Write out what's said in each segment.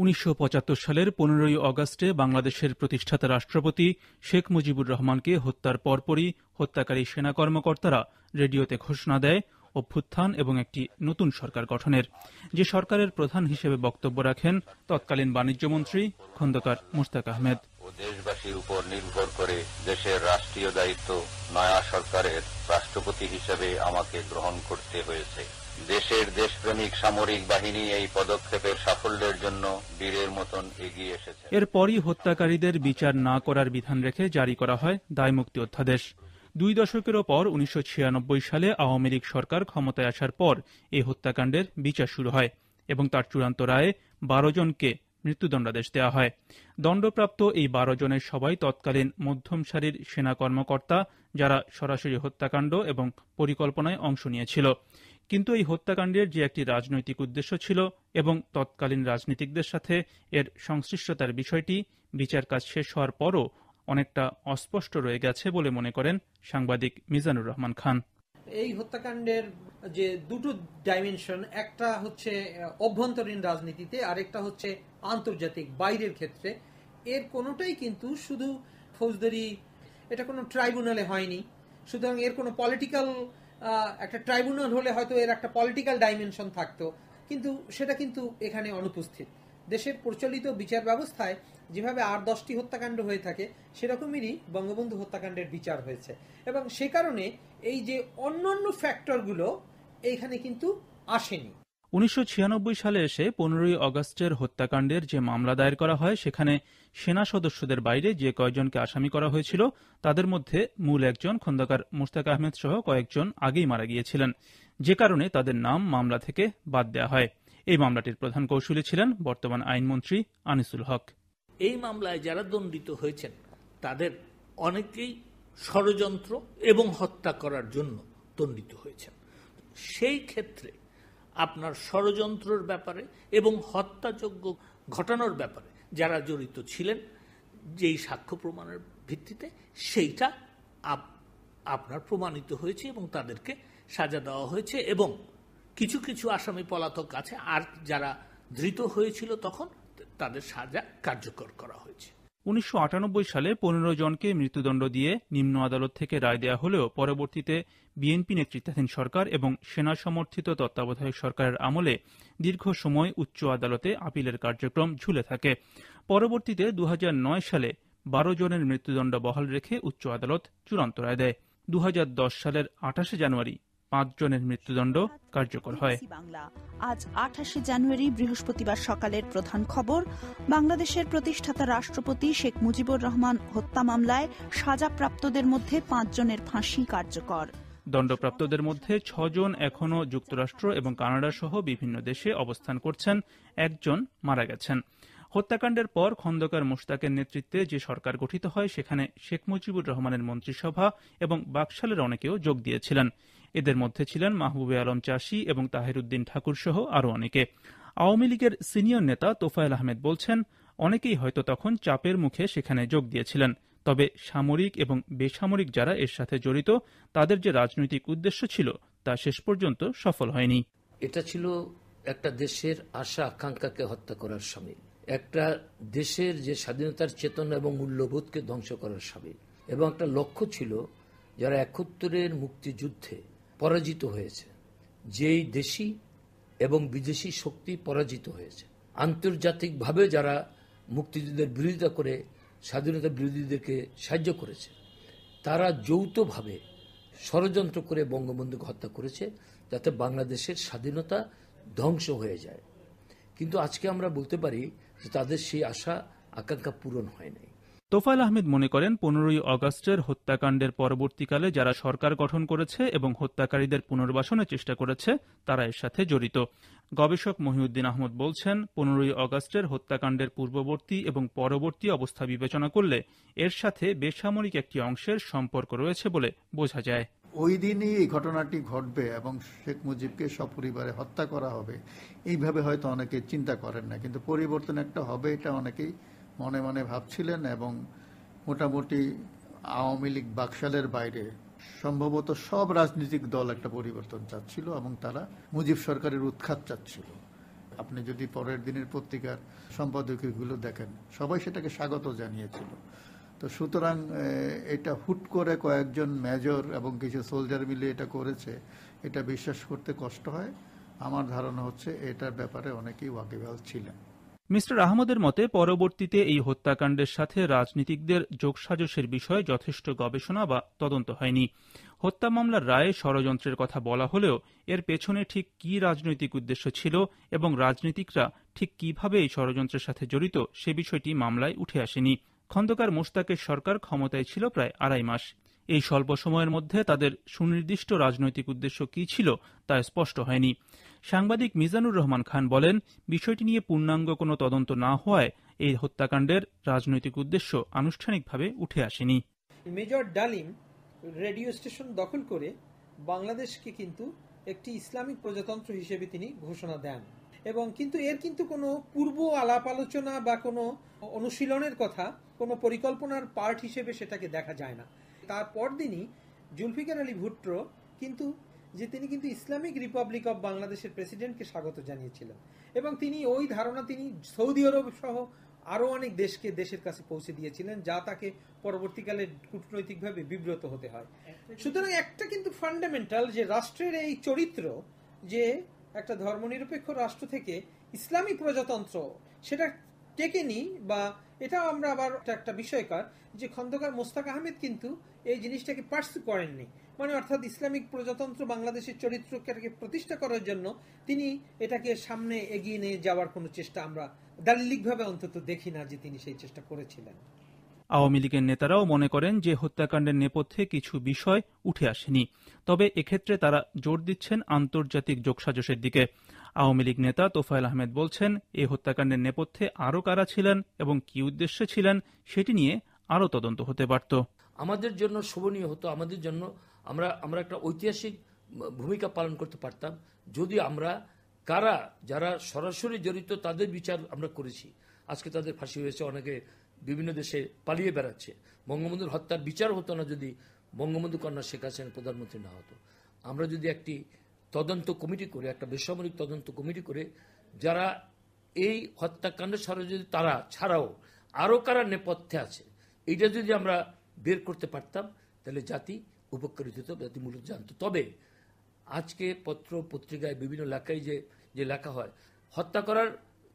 উনিশশো পঁচাত্তর সালের পনেরোই অগস্টে বাংলাদেশের প্রতিষ্ঠাতা রাষ্ট্রপতি শেখ মুজিবুর রহমানকে হত্যার পরপরই হত্যাকারী সেনা কর্মকর্তারা রেডিওতে ঘোষণা দেয়, অভ্যুত্থান এবং একটি নতুন সরকার গঠনের। যে সরকারের প্রধান হিসেবে বক্তব্য রাখেন তৎকালীন বাণিজ্যমন্ত্রী খন্দকার মুশতাক আহমেদ। দেশবাসীর উপর নির্ভর করে দেশের রাষ্ট্রীয় দায়িত্ব নয়া সরকারের রাষ্ট্রপতি হিসেবে আমাকে গ্রহণ করতে হয়েছে। দেশের দেশপ্রেমিক সামরিক বাহিনী এই পদক্ষেপের সাফল্যের জন্য বীরের মতন এগিয়ে এসেছে। এরপরই হত্যাকারীদের বিচার না করার বিধান রেখে জারি করা হয় দায়মুক্তি অধ্যাদেশ। দুই দশকেরও পর উনিশশো ছিয়ানব্বই সালে আওয়ামী লীগ সরকার ক্ষমতায় আসার পর এই হত্যাকাণ্ডের বিচার শুরু হয় এবং তার চূড়ান্ত রায়ে বারো জনকে মৃত্যুদণ্ডাদেশ দেওয়া হয়। দণ্ডপ্রাপ্ত এই বারো জনের সবাই তৎকালীন মধ্যম সারির সেনা কর্মকর্তা যারা সরাসরি হত্যাকাণ্ড এবং পরিকল্পনায় অংশ নিয়েছিল। কিন্তু এই হত্যাকাণ্ডের যে একটি রাজনৈতিক উদ্দেশ্য ছিল এবং তৎকালীন রাজনীতিকদের সাথে এর সংশ্লিষ্টতার বিষয়টি বিচার কাজ শেষ হওয়ার পরও অনেকটা অস্পষ্ট রয়ে গেছে বলে মনে করেন সাংবাদিক মিজানুর রহমান খান। এই হত্যাকাণ্ডের যে দুটো ডাইমেনশন একটা হচ্ছে অভ্যন্তরীণ রাজনীতিতে, আরেকটা হচ্ছে আন্তর্জাতিক বাইরের ক্ষেত্রে। এর কোনোটাই কিন্তু শুধু ফৌজদারি, এটা কোনো ট্রাইব্যুনালে হয়নি। সুতরাং এর কোনো পলিটিক্যাল একটা ট্রাইব্যুনাল হলে হয়তো এর একটা পলিটিক্যাল ডাইমেনশন থাকতো। কিন্তু সেটা কিন্তু এখানে অনুপস্থিত। দেশের প্রচলিত বিচার ব্যবস্থায় যেভাবে আর দশটি হত্যাকাণ্ড হয়ে থাকে, সেরকমেরই বঙ্গবন্ধু হত্যাকাণ্ডের বিচার হয়েছে। এবং সে কারণে এই যে অন্যান্য ফ্যাক্টরগুলো এইখানে কিন্তু আসেনি। উনিশশো ছিয়ানব্বই সালে এসে পনেরোই অগস্টের হত্যাকাণ্ডের যে মামলা দায়ের করা হয়, সেখানে সেনা সদস্যদের বাইরে যে কয়েকজনকে আসামি করা হয়েছিল, তাদের মধ্যে মূল একজন খন্দকার মুস্তাক আহমেদ সহ কয়েকজন আগেই মারা গিয়েছিলেন। যে কারণে তাদের নাম মামলা থেকে বাদ দেওয়া হয়। এই মামলাটির প্রধান কৌশলী ছিলেন বর্তমান আইনমন্ত্রী আনিসুল হক। এই মামলায় যারা দণ্ডিত হয়েছেন, তাদের অনেকেই ষড়যন্ত্র এবং হত্যা করার জন্য দণ্ডিত হয়েছেন। সেই ক্ষেত্রে আপনার ষড়যন্ত্রের ব্যাপারে এবং হত্যাযোগ্য ঘটানোর ব্যাপারে যারা জড়িত ছিলেন, যেই সাক্ষ্য প্রমাণের ভিত্তিতে সেইটা আপনার প্রমাণিত হয়েছে এবং তাদেরকে সাজা দেওয়া হয়েছে এবং কিছু কিছু আসামি পলাতক আছে, আর যারা ধৃত হয়েছিল তখন তাদের সাজা কার্যকর করা হয়েছে। উনিশশো আটানব্বই সালে পনেরো জনকে মৃত্যুদণ্ড দিয়ে নিম্ন আদালত থেকে রায় দেওয়া হলেও পরবর্তীতে বিএনপি নেতৃত্বাধীন সরকার এবং সেনা সমর্থিত তত্ত্বাবধায়ক সরকারের আমলে দীর্ঘ সময় উচ্চ আদালতে আপিলের কার্যক্রম ঝুলে থাকে। পরবর্তীতে দু হাজার নয় সালে বারো জনের মৃত্যুদণ্ড বহাল রেখে উচ্চ আদালত চূড়ান্ত রায় দেয়। দু হাজার দশ সালের আঠাশে জানুয়ারি পাঁচ জনের মৃত্যুদণ্ড কার্যকর হয়। আজ আঠাশে জানুয়ারি বৃহস্পতিবার সকালের প্রধান খবর বাংলাদেশের প্রতিষ্ঠাতা রাষ্ট্রপতি শেখ মুজিবুর রহমান হত্যা মামলায় সাজাপ্রাপ্তদের মধ্যে পাঁচ জনের ফাঁসি কার্যকর। দণ্ডপ্রাপ্তদের মধ্যে ছজন এখনও যুক্তরাষ্ট্র এবং কানাডা সহ বিভিন্ন দেশে অবস্থান করছেন একজন মারা গেছেন। হত্যাকাণ্ডের পর খন্দকার মোশতাকের নেতৃত্বে যে সরকার গঠিত হয় সেখানে শেখ মুজিবুর রহমানের মন্ত্রিসভা এবং বাকশালের অনেকেও যোগ দিয়েছিলেন। এদের মধ্যে ছিলেন মাহবুবে আলম চাষি এবং তাহিরুদ্দিন ঠাকুর সহ আরও অনেকে। আওয়ামী লীগের সিনিয়র নেতা তোফায়েল আহমেদ বলছেন, অনেকেই হয়তো তখন চাপের মুখে সেখানে যোগ দিয়েছিলেন, তবে সামরিক এবং বেসামরিক যারা এর সাথে জড়িত, তাদের যে রাজনৈতিক উদ্দেশ্য ছিল তা শেষ পর্যন্ত সফল হয়নি। এটা ছিল একটা দেশের আশা আকাঙ্ক্ষাকে হত্যা করার সামিল, একটা দেশের যে স্বাধীনতার চেতনা এবং মূল্যবোধকে ধ্বংস করার সামিল, এবং একটা লক্ষ্য ছিল যারা একত্তরের মুক্তিযুদ্ধে পরাজিত হয়েছে। যেই দেশি এবং বিদেশি শক্তি পরাজিত হয়েছে। আন্তর্জাতিকভাবে যারা মুক্তিযুদ্ধের বিরোধিতা করে, স্বাধীনতা বিরোধীদেরকে সাহায্য করেছে, তারা যৌথভাবে ষড়যন্ত্র করে বঙ্গবন্ধুকে হত্যা করেছে যাতে বাংলাদেশের স্বাধীনতা ধ্বংস হয়ে যায়। কিন্তু আজকে আমরা বলতে পারি যে তাদের সেই আশা, আকাঙ্ক্ষা পূরণ হয় তোফাল আহমেদ মনে করেন, পনেরোই অগস্টের হত্যাকাণ্ডের পরবর্তীকালে যারা সরকার গঠন করেছে এবং হত্যাকারীদের পুনর্বাসনের চেষ্টা করেছে, তারা এর সাথে জড়িত। গবেষক মহিউদ্দিন আহমদ বলছেন, পনেরোই অগস্টের হত্যাকাণ্ডের পূর্ববর্তী এবং পরবর্তী অবস্থা বিবেচনা করলে এর সাথে বেসামরিক একটি অংশের সম্পর্ক রয়েছে বলে বোঝা যায়। ওই দিনই এই ঘটনাটি ঘটবে এবং শেখ মুজিবকে সপরিবারে হত্যা করা হবে। এইভাবে হয়তো অনেকে চিন্তা করেন না, কিন্তু পরিবর্তন একটা হবে, এটা অনেকেই মনে মনে ভাবছিলেন এবং মোটামুটি আওয়ামী লীগ বাকশালের বাইরে সম্ভবত সব রাজনৈতিক দল একটা পরিবর্তন চাচ্ছিল এবং তারা মুজিব সরকারের উৎখাত চাচ্ছিল। আপনি যদি পরের দিনের পত্রিকার সম্পাদকীয়গুলো দেখেন, সবাই সেটাকে স্বাগত জানিয়েছিল। তো সুতরাং এটা হুট করে কয়েকজন মেজর এবং কিছু সোলজার মিলে এটা করেছে, এটা বিশ্বাস করতে কষ্ট হয়। আমার ধারণা হচ্ছে এটার ব্যাপারে অনেকেই ওয়াকিবহাল ছিলেন। মিস্টার আহমদের মতে, পরবর্তীতে এই হত্যাকাণ্ডের সাথে রাজনীতিকদের যোগসাজশের বিষয়ে যথেষ্ট গবেষণা বা তদন্ত হয়নি। হত্যা মামলার রায়ে ষড়যন্ত্রের কথা বলা হলেও, এর পেছনে ঠিক কী রাজনৈতিক উদ্দেশ্য ছিল এবং রাজনীতিকরা ঠিক কীভাবে এই ষড়যন্ত্রের সাথে জড়িত, সে বিষয়টি মামলায় উঠে আসেনি। খন্দকার মোশতাকের সরকার ক্ষমতায় ছিল প্রায় আড়াই মাস। এই স্বল্প সময়ের মধ্যে তাদের সুনির্দিষ্ট রাজনৈতিক উদ্দেশ্য কী ছিল তা স্পষ্ট হয়নি। সাংবাদিক মিজানুর রহমান খান বলেন, বিষয়টি নিয়ে পূর্ণাঙ্গ কোনো তদন্ত না হওয়ায় এই হত্যাকাণ্ডের রাজনৈতিক উদ্দেশ্য আনুষ্ঠানিকভাবে উঠে আসেনি। মেজর ডালিম রেডিও স্টেশন দখল করে বাংলাদেশকে কিন্তু একটি ইসলামিক প্রজাতন্ত্র হিসেবে তিনি ঘোষণা দেন। এবং কিন্তু এর কিন্তু কোনো পূর্ব আলাপ আলোচনা বা কোনো অনুশীলনের কথা, কোনো পরিকল্পনার পার্ট হিসেবে সেটাকে দেখা যায় না। তার পরদিনই জুলফিকার আলী ভুট্টো কিন্তু যে তিনি কিন্তু ইসলামিক রিপাবলিক অব বাংলাদেশের প্রেসিডেন্টকে স্বাগত জানিয়েছিলেন। এবং তিনি ওই ধারণা তিনি সৌদি আরব সহ আরও অনেক দেশকে দেশের কাছে পৌঁছে দিয়েছিলেন যা তাকে পরবর্তীকালে কূটনৈতিকভাবে বিব্রত হতে হয়। সুতরাং একটা কিন্তু ফান্ডামেন্টাল যে রাষ্ট্রের এই চরিত্র যে একটা ধর্মনিরপেক্ষ রাষ্ট্র থেকে ইসলামী প্রজাতন্ত্র সেটা টেকেনি বা এটাও আমরা আবার একটা- বিষয়কার যে খন্দকার মোস্তাক আহমেদ কিন্তু এই জিনিসটাকে পার্সু করেননি। মানে অর্থাৎ ইসলামিক প্রজাতন্ত্র বাংলাদেশের চরিত্রকে প্রতিষ্ঠা করার জন্য তিনি এটাকে সামনে এগিয়ে নিয়ে যাওয়ার কোনো চেষ্টা আমরা দালিলিকভাবে অন্তত দেখি না যে তিনি সেই চেষ্টা করেছিলেন। আওয়ামী লীগের নেতারাও মনে করেন যে হত্যাকাণ্ডের নেপথ্যে কিছু বিষয় উঠে আসেনি। তবে এক্ষেত্রে তারা জোর দিচ্ছেন আন্তর্জাতিক যোগসাজশের দিকে। আওয়ামী লীগ নেতা তোফায়েল আহমেদ বলছেন এই হত্যাকাণ্ডের নেপথ্যে আরও কারা ছিলেন এবং কি উদ্দেশ্যে ছিলেন সেটি নিয়ে আরও তদন্ত হতে পারত। আমাদের জন্য শোভনীয় হতো, আমাদের জন্য আমরা আমরা একটা ঐতিহাসিক ভূমিকা পালন করতে পারতাম। যদি আমরা, কারা যারা সরাসরি জড়িত তাদের বিচার আমরা করেছি। আজকে তাদের ফাঁসি হয়েছে, অনেকে বিভিন্ন দেশে পালিয়ে বেড়াচ্ছে। বঙ্গবন্ধুর হত্যার বিচার হতো না যদি বঙ্গবন্ধু কন্যা শেখ হাসিনা প্রধানমন্ত্রী না হতো। আমরা যদি একটি তদন্ত কমিটি করে, একটা বেসামরিক তদন্ত কমিটি করে, যারা এই হত্যাকাণ্ডের যদি তারা ছাড়াও আরও কারা নেপথ্যে আছে, এইটা যদি আমরা বের করতে পারতাম, তাহলে জাতি উপকৃত হতো, জাতি মূলত জানতো। তবে আজকে পত্র পত্রিকায় বিভিন্ন লেখায় যে যে লেখা হয়, হত্যা করার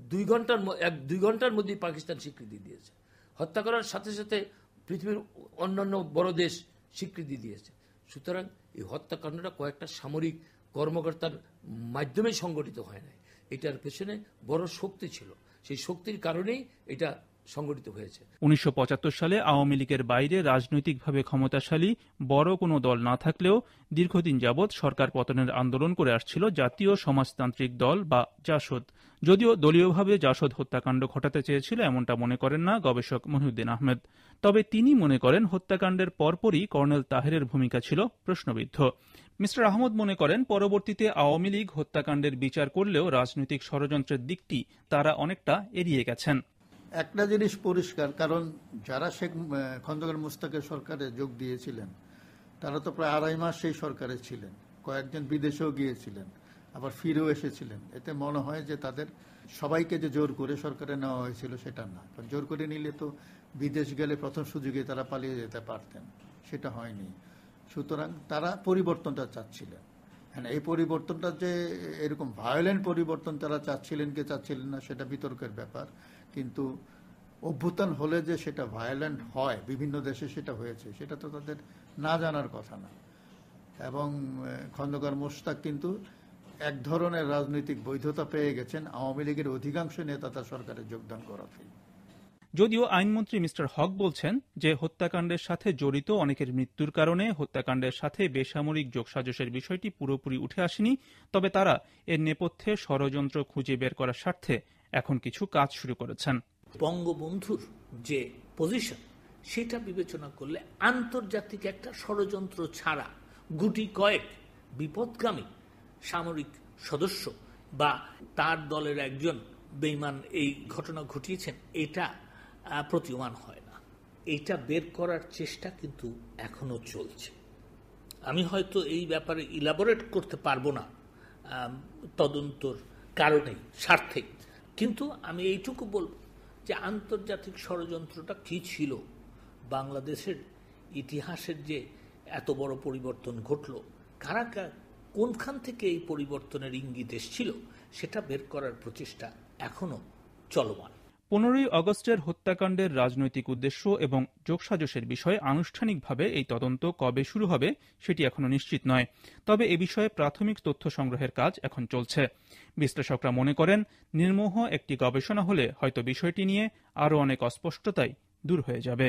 দুই ঘণ্টার এক, দুই ঘণ্টার মধ্যেই পাকিস্তান স্বীকৃতি দিয়েছে। হত্যা করার সাথে সাথে পৃথিবীর অন্যান্য বড় দেশ স্বীকৃতি দিয়েছে। সুতরাং এই হত্যাকাণ্ডটা কয়েকটা সামরিক কর্মকর্তার মাধ্যমে সংগঠিত হয় নাই। এটার পেছনে বড় শক্তি ছিল। সেই শক্তির কারণেই এটা সংগঠিত হয়েছে। উনিশশো পঁচাত্তর সালে আওয়ামী লীগের বাইরে রাজনৈতিকভাবে ক্ষমতাশালী বড় কোনো দল না থাকলেও দীর্ঘদিন যাবৎ সরকার পতনের আন্দোলন করে আসছিল জাতীয় সমাজতান্ত্রিক দল বা জাসদ। যদিও দলীয়ভাবে জাসদ হত্যাকাণ্ড ঘটাতে চেয়েছিল, এমনটা মনে করেন না গবেষক মহিউদ্দিন আহমেদ। তবে তিনি মনে করেন, হত্যাকাণ্ডের পরপরই কর্নেল তাহেরের ভূমিকা ছিল প্রশ্নবিদ্ধ। মিস্টার আহমদ মনে করেন, পরবর্তীতে আওয়ামী লীগ হত্যাকাণ্ডের বিচার করলেও রাজনৈতিক ষড়যন্ত্রের দিকটি তারা অনেকটা এড়িয়ে গেছেন। একটা জিনিস পরিষ্কার, কারণ যারা শেখ খন্দকার মুস্তাকের সরকারে যোগ দিয়েছিলেন, তারা তো প্রায় আড়াই মাস সেই সরকারে ছিলেন। কয়েকজন বিদেশেও গিয়েছিলেন। আবার ফিরেও এসেছিলেন। এতে মনে হয় যে তাদের সবাইকে যে জোর করে সরকারে নেওয়া হয়েছিল সেটা না। কারণ জোর করে নিলে তো বিদেশ গেলে প্রথম সুযোগে তারা পালিয়ে যেতে পারতেন। সেটা হয়নি। সুতরাং তারা পরিবর্তনটা চাচ্ছিলেন। হ্যাঁ এই পরিবর্তনটা যে এরকম ভায়োলেন্ট পরিবর্তন তারা চাচ্ছিলেন কি চাচ্ছিলেন না, সেটা বিতর্কের ব্যাপার। কিন্তু অভ্যুত্থান হলে যে সেটা ভায়োলেন্ট হয়, বিভিন্ন দেশে সেটা হয়েছে, সেটা তো তাদের না জানার কথা না। এবং খন্দকার মোশতাক কিন্তু এক ধরনের রাজনৈতিক বৈধতা পেয়ে গেছেন আওয়ামী লীগের অধিকাংশ নেতা তার সরকারে যোগদান করাতেই যদিও আইনমন্ত্রী মিস্টার হক বলছেন যে হত্যাকাণ্ডের সাথে জড়িত অনেকের মৃত্যুর কারণে হত্যাকাণ্ডের সাথে বেসামরিক যোগসাজশের বিষয়টি পুরোপুরি উঠে আসেনি তবে তারা এর নেপথ্যে ষড়যন্ত্র খুঁজে বের করার স্বার্থে এখন কিছু কাজ শুরু করেছেন। বঙ্গবন্ধুর যে পজিশন সেটা বিবেচনা করলে আন্তর্জাতিক একটা ষড়যন্ত্র ছাড়া গুটি কয়েক বিপদগামী সামরিক সদস্য বা তার দলের একজন বেইমান এই ঘটনা ঘটিয়েছেন, এটা প্রতীয়মান হয় না। এটা বের করার চেষ্টা কিন্তু এখনও চলছে। আমি হয়তো এই ব্যাপারে ইলাবোরেট করতে পারব না তদন্তর কারণেই, স্বার্থেই। কিন্তু আমি এইটুকু বলব যে আন্তর্জাতিক ষড়যন্ত্রটা কি ছিল, বাংলাদেশের ইতিহাসের যে এত বড় পরিবর্তন ঘটল, কারা কোনখান থেকে এই পরিবর্তনের ইঙ্গিত এসেছিল সেটা বের করার প্রচেষ্টা এখনও চলমান। পনেরোই আগস্টের হত্যাকাণ্ডের রাজনৈতিক উদ্দেশ্য এবং যোগসাজশের বিষয়ে আনুষ্ঠানিকভাবে এই তদন্ত কবে শুরু হবে সেটি এখনও নিশ্চিত নয়। তবে এ বিষয়ে প্রাথমিক তথ্য সংগ্রহের কাজ এখন চলছে। বিশ্লেষকরা মনে করেন, নির্মোহ একটি গবেষণা হলে হয়তো বিষয়টি নিয়ে আরও অনেক অস্পষ্টতাই দূর হয়ে যাবে।